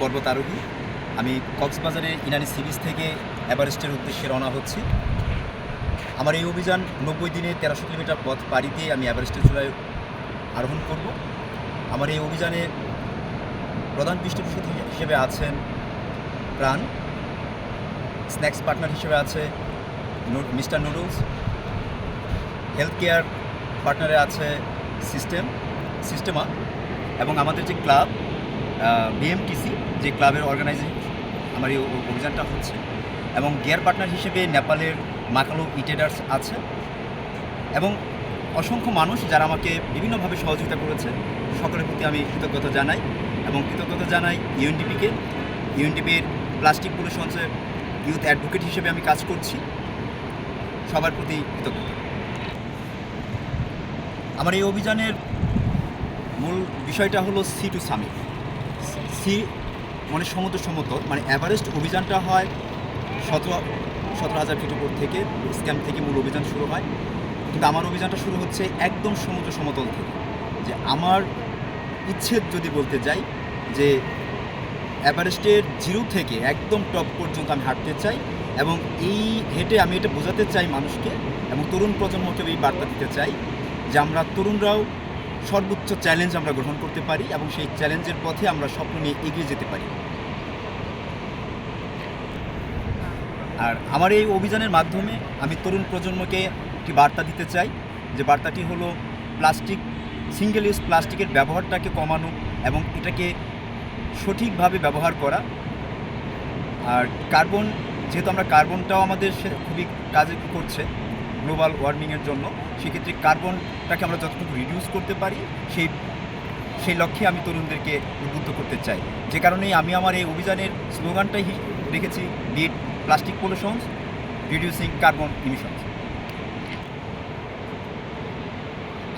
পর্বত আরোহী আমি কক্সবাজারের ইনানি সিরিজ থেকে এভারেস্টের উদ্দেশ্যে রওনা হচ্ছি। আমার এই অভিযান নব্বই দিনে তেরোশো কিলোমিটার পথ পাড়ি দিয়ে আমি এভারেস্টের চূড়ায় আরোহণ করব। আমার এই অভিযানে প্রধান পৃষ্ঠপোষক হিসেবে আছেন প্রাণ, স্ন্যাক্স পার্টনার হিসেবে আছে মিস্টার নুডলস, হেলথ কেয়ার পার্টনারে আছে সিস্টেম, সিস্টেমা, এবং আমাদের যে ক্লাব বিএমটিসি যে ক্লাবের অর্গানাইজেশন আমার এই অভিযানটা হচ্ছে, এবং গিয়ার পার্টনার হিসেবে নেপালের মাকালো ইটেডার্স আছে, এবং অসংখ্য মানুষ যারা আমাকে বিভিন্নভাবে সহযোগিতা করেছে, সকলের প্রতি আমি কৃতজ্ঞতা জানাই, এবং কৃতজ্ঞতা জানাই ইউএনডিপিকে ইউএনডিপির প্লাস্টিক পলিউশনসের ইউথ অ্যাডভোকেট হিসেবে আমি কাজ করছি, সবার প্রতি কৃতজ্ঞতা। আমার এই অভিযানের মূল বিষয়টা হলো সি টু সামিট সি মানে সমুদ্র সমতল মানে এভারেস্ট অভিযানটা হয় সতেরো সতেরো হাজার ফিট উপর থেকে স্ক্যাম্প থেকে মূল অভিযান শুরু হয়। কিন্তু আমার অভিযানটা শুরু হচ্ছে একদম সমুদ্র সমতল থেকে। যে আমার ইচ্ছে যদি বলতে যাই, যে এভারেস্টের জিরো থেকে একদম টপ পর্যন্ত আমি হাঁটতে চাই এবং এই হেঁটে আমি এটা বোঝাতে চাই মানুষকে এবং তরুণ প্রজন্মকে এই বার্তা দিতে চাই যে আমরা তরুণরাও সর্বোচ্চ চ্যালেঞ্জ আমরা গ্রহণ করতে পারি এবং সেই চ্যালেঞ্জের পথে আমরা স্বপ্ন নিয়ে এগিয়ে যেতে পারি। আর আমার এই অভিযানের মাধ্যমে আমি তরুণ প্রজন্মকে একটি বার্তা দিতে চাই, যে বার্তাটি হলো, প্লাস্টিক সিঙ্গেল ইউজ প্লাস্টিকের ব্যবহারটাকে কমানো এবং এটাকে সঠিকভাবে ব্যবহার করা। আর কার্বন যেহেতু আমরা কার্বনটাও আমাদের খুবই কাজে করছে গ্লোবাল ওয়ার্মিংয়ের জন্য, সেক্ষেত্রে কার্বনটাকে আমরা যতটুকু রিডিউস করতে পারি, সেই সেই লক্ষ্যে আমি তরুণদেরকে উদ্বুদ্ধ করতে চাই। যে কারণেই আমি আমার এই অভিযানের স্লোগানটাই রেখেছি beat plastic pollutions reducing carbon emissions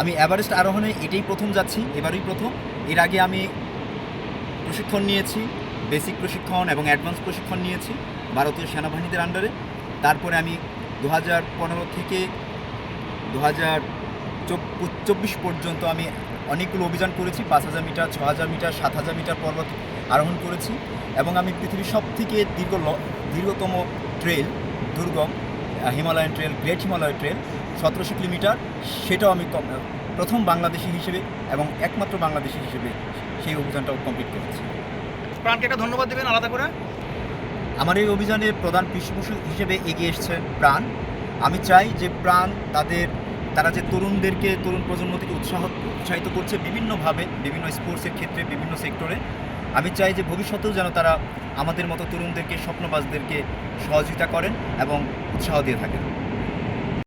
আমি এভারেস্ট আরোহণে এটাই প্রথম যাচ্ছি, এবারই প্রথম। এর আগে আমি প্রশিক্ষণ নিয়েছি বেসিক প্রশিক্ষণ এবং অ্যাডভান্স প্রশিক্ষণ নিয়েছি, ভারতীয় সেনাবাহিনীদের আন্ডারে তারপরে আমি দু হাজার পনেরো থেকে দু হাজার চব্বিশ পর্যন্ত আমি অনেকগুলো অভিযান করেছি, পাঁচ হাজার মিটার, ছ হাজার মিটার, সাত হাজার মিটার পর্বত আরোহণ করেছি এবং আমি পৃথিবীর সব থেকে দীর্ঘ দীর্ঘতম ট্রেল দুর্গম Himalayan trail great Himalaya trail সতেরোশো কিলোমিটার। সেটাও আমি প্রথম বাংলাদেশি হিসেবে এবং একমাত্র বাংলাদেশি হিসেবে সেই অভিযানটাও কমপ্লিট করেছি। প্রাণকে একটা ধন্যবাদ দেবেন আলাদা করে। আমার এই অভিযানে প্রধান পৃষ্ঠপোষক হিসেবে এগিয়ে এসছে প্রাণ। আমি চাই যে প্রাণ তাদের, তারা যে তরুণদেরকে, তরুণ প্রজন্ম থেকে উৎসাহ, উৎসাহিত করছে বিভিন্নভাবে, বিভিন্ন স্পোর্টসের ক্ষেত্রে, বিভিন্ন সেক্টরে। আমি চাই যে ভবিষ্যতেও যেন তারা আমাদের মতো তরুণদেরকে, স্বপ্নবাজদেরকে সহযোগিতা করেন এবং উৎসাহ দিয়ে থাকেন।